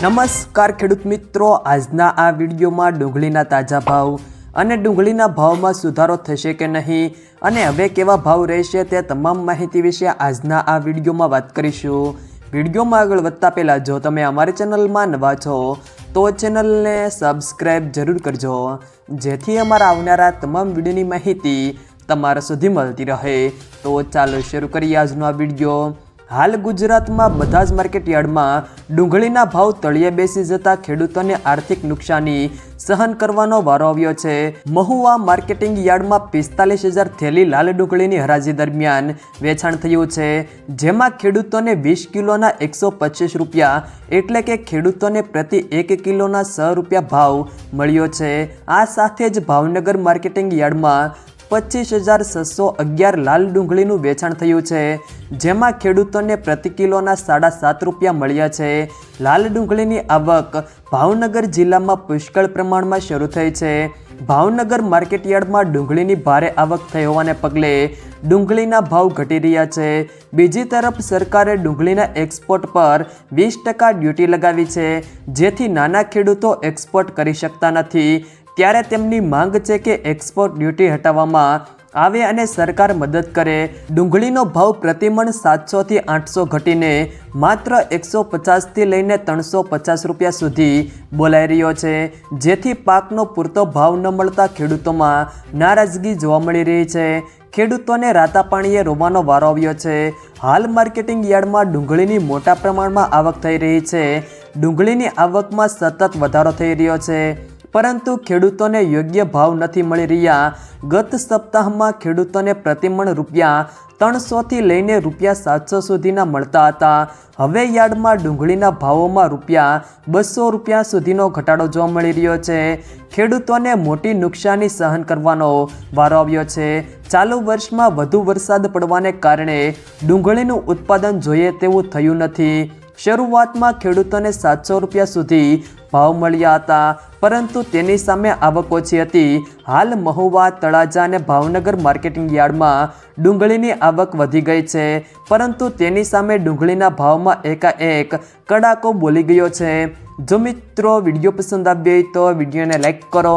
નમસ્કાર ખેડૂત મિત્રો, આજના આ વિડીયોમાં ડુંગળીના તાજા ભાવ અને ડુંગળીના ભાવમાં સુધારો થશે કે નહીં અને હવે કેવા ભાવ રહેશે તે તમામ માહિતી વિશે આજના આ વિડીયોમાં વાત કરીશું. વિડીયોમાં આગળ વધતા પહેલાં જો તમે અમારી ચેનલમાં નવા છો, તો ચેનલને સબસ્ક્રાઈબ જરૂર કરજો, જેથી અમારા આવનારા તમામ વિડીયોની માહિતી તમારા સુધી મળતી રહે. તો ચાલો શરૂ કરીએ આજનો આ વીડિયો. હાલ ગુજરાતમાં બધા જ માર્કેટ યાર્ડમાં ડુંગળીના ભાવ તળિયે બેસી જતા ખેડૂતોને આર્થિક નુકસાની સહન કરવાનો વારો આવ્યો છે. મહુવા માર્કેટિંગ યાર્ડમાં પિસ્તાલીસ હજાર થેલી લાલ ડુંગળીની હરાજી દરમિયાન વેચાણ થયું છે. જેમાં ખેડૂતોને વીસ કિલોના એકસો પચીસ રૂપિયા એટલે કે ખેડૂતોને પ્રતિ એક કિલોના સો રૂપિયા ભાવ મળ્યો છે. આ સાથે જ ભાવનગર માર્કેટિંગ યાર્ડમાં પચીસ હજાર છસો અગિયાર લાલ ડુંગળીનું વેચાણ થયું છે. જેમાં ખેડૂતોને પ્રતિ કિલોના સાડા સાત રૂપિયા મળ્યા છે. લાલ ડુંગળીની આવક ભાવનગર જિલ્લામાં પુષ્કળ પ્રમાણમાં શરૂ થઈ છે. ભાવનગર માર્કેટયાર્ડમાં ડુંગળીની ભારે આવક થઈ હોવાને પગલે ડુંગળીના ભાવ ઘટી રહ્યા છે. બીજી તરફ સરકારે ડુંગળીના એક્સપોર્ટ પર વીસ ટકા ડ્યુટી લગાવી છે. જેથી નાના ખેડૂતો એક્સપોર્ટ કરી શકતા નથી. ત્યારે તેમની માંગ છે કે એક્સપોર્ટ ડ્યુટી હટાવવામાં આવે અને સરકાર મદદ કરે. ડુંગળીનો ભાવ પ્રતિમણ સાતસોથી આઠસો ઘટીને માત્ર એકસો પચાસથી લઈને ત્રણસો પચાસ રૂપિયા સુધી બોલાઈ રહ્યો છે. જેથી પાકનો પૂરતો ભાવ ન મળતા ખેડૂતોમાં નારાજગી જોવા મળી રહી છે. ખેડૂતોને રાતા પાણીએ રોવાનો વારો આવ્યો છે. હાલ માર્કેટિંગ યાર્ડમાં ડુંગળીની મોટા પ્રમાણમાં આવક થઈ રહી છે. ડુંગળીની આવકમાં સતત વધારો થઈ રહ્યો છે. પરંતુ ખેડૂતોને યોગ્ય ભાવ નથી મળી રહ્યા. ગત સપ્તાહમાં ખેડૂતોને પ્રતિમણ રૂપિયા ત્રણસોથી લઈને રૂપિયા સાતસો સુધીના મળતા હતા. હવે યાર્ડમાં ડુંગળીના ભાવોમાં રૂપિયા બસો રૂપિયા સુધીનો ઘટાડો જોવા મળી રહ્યો છે. ખેડૂતોને મોટી નુકસાની સહન કરવાનો વારો આવ્યો છે. ચાલુ વર્ષમાં વધુ વરસાદ પડવાને કારણે ડુંગળીનું ઉત્પાદન જોઈએ તેવું થયું નથી. શરૂઆતમાં ખેડૂતોને સાતસો રૂપિયા સુધી ભાવ મળ્યા હતા, પરંતુ તેની સામે આવક ઓછી હતી. હાલ મહુવા, તળાજા અને ભાવનગર માર્કેટિંગ યાર્ડમાં ડુંગળીની આવક વધી ગઈ છે, પરંતુ તેની સામે ડુંગળીના ભાવમાં એકાએક કડાકો બોલી ગયો છે. જો મિત્રો વીડિયો પસંદ આવ્યો હોય તો વિડીયોને લાઈક કરો